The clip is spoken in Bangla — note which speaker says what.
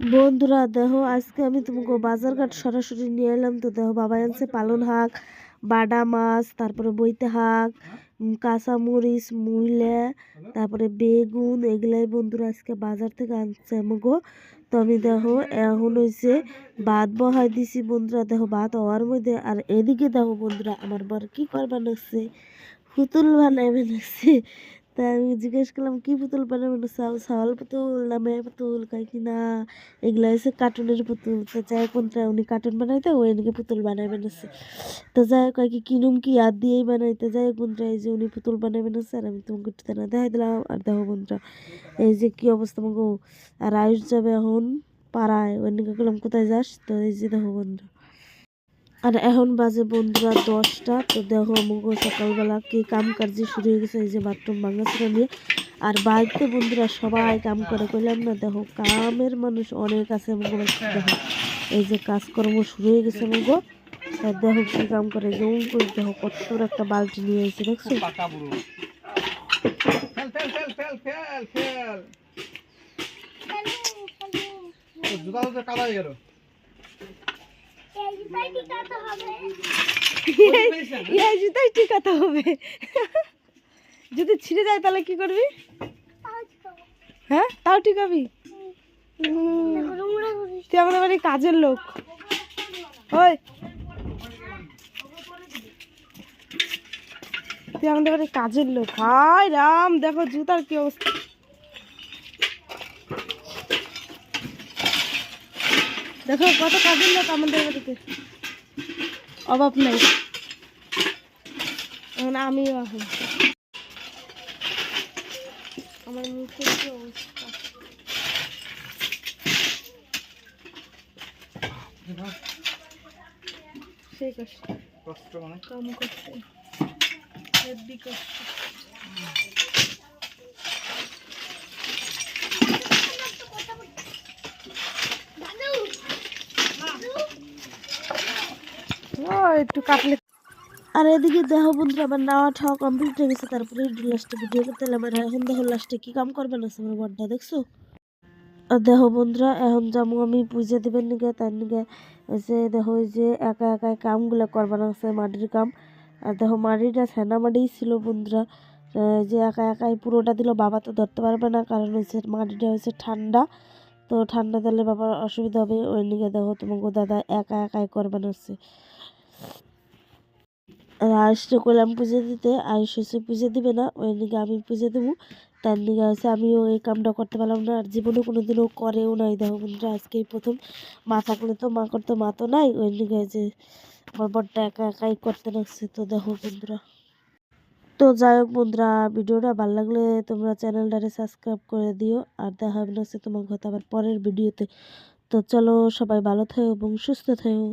Speaker 1: বন্ধুরা দেখো আজকে আমি তোমাকে বাজার ঘাট সরাসরি নিয়ে এলাম। তো দেখো বাবা আনছে পালন শাক বাডা মাছ তারপরে বইতে উম, কাঁচামরিচ মূলা তারপরে বেগুন এগুলাই বন্ধুরা আজকে বাজার থেকে আনছে আমাকে। তো আমি দেখো এখন হয়েছে ভাত বহাই দিছি বন্ধুরা। দেখো ভাত হওয়ার মধ্যে আর এদিকে দেখো বন্ধুরা আমার বর কী করবা নাকছে? পুতুল বানাইবে নাকছে। তা আমি জিজ্ঞেস করলাম, কি পুতুল বানাবে? না চাল চাল পুতুল, না মেয়ে পুতুল? কয় কি, না, এগুলা হচ্ছে কার্টুনের পুতুল। তো যাই কোনটা উনি কার্টুন বানাইতে ওই নাকি পুতুল বানাই বানাচ্ছে তো যাই কয় কি কিনুম কি আর দিয়েই বানাইতে যাই বন্ধুরা, এই যে উনি পুতুল বানাই বানাচ্ছে আর আমি তোমাকে একটু না দেখাই দিলাম, আর দেখো বন্ধুরা, এই যে কি অবস্থা আমাকে আর আয়ুষ যাবে এখন পাড়ায় ওই বললাম কোথায় যাস? তো এই যে দেখো বন্ধুরা আর এখন বাজে বন্ধুরা দশটা তো দেখো আমাকে সকালবেলা কি কাম কার্য শুরু হয়ে গেছে এই যে বাথরুম ভাঙাচোরা নিয়ে। আর বাড়িতে বন্ধুরা সবাই কাম করে কইলাম না দেখো কামের মানুষ অনেক আছে আমাকে দেখো এই যে কাজকর্ম শুরু হয়ে গেছে আমাকে। আর দেখো কি কাম করে যেমন করে দেখো কত একটা বালতি নিয়ে এসেছে দেখছ?
Speaker 2: জুতা কাদা গেল।
Speaker 1: এই জুতাই টিকাতে হবে যদি ছিঁড়ে যায় তাহলে কি করবি হ্যাঁ তাও টিকাবি তুই আমাদের বাড়ির কাজের লোক ওই তুই আমাদের বাড়ির কাজের লোক। হায় রাম, দেখো জুতার কি অবস্থা। দেখো কত কাজের লোক আমাদের বাড়িতে। অভাব নেই। এখন আমিও এখন আমার মুখের কি অবস্থা? সেই কষ্ট।
Speaker 2: কষ্ট মানে?
Speaker 1: কম করছে হেভি কষ্ট। ও একটু কাটলে আর এদিকে দেখো বন্ধুরা, আমার নাওয়া ঠাওয়া কমপ্লিট হয়ে গেছে, তারপরে লাস্টে ভিডিও করতে আর এখন দেখো লাস্টে কি কাম করবে না আমার বড়টা দেখছ? আর দেখো বন্ধুরা, এখন যাব আমি পুজো দেবেন নিগে তার নিগে যে দেখো যে একা একা কামগুলো করবে না মাটির কাম। আর দেখো মাটিটা সেনা মাটি ছিল বন্ধুরা। যে একা একাই পুরোটা দিল, বাবা তো ধরতে পারবে না, কারণ হচ্ছে মাটিটা হচ্ছে ঠান্ডা। তো ঠান্ডা দিলে বাবার অসুবিধা হবে, ওই নিগে দেখো তোমাকে দাদা একা একাই করবে না হচ্ছে আর আয়ুষকে পুজো দিতে আয়ুষ হচ্ছে পুজো দিবে না, ওই দিকে আমি পুজো দেবো। তার দিকে হচ্ছে আমিও এই কামটা করতে পারলাম না, আর জীবনে কোনো দিনও করেও নাই। দেখো বন্ধুরা, আজকেই প্রথম মা থাকলে তো মা করতে, মা তো নাই, ওই দিকে যে আমার বড়টা একা একাই করতে লাগছে। তো দেখো বন্ধুরা। তো যাই হোক বন্ধুরা, ভিডিওটা ভালো লাগলে তোমরা চ্যানেলটারে সাবস্ক্রাইব করে দিও, আর দেখা হবে না হচ্ছে তোমার কথা আবার পরের ভিডিওতে। তো চলো সবাই ভালো থেকো এবং সুস্থ থেকো।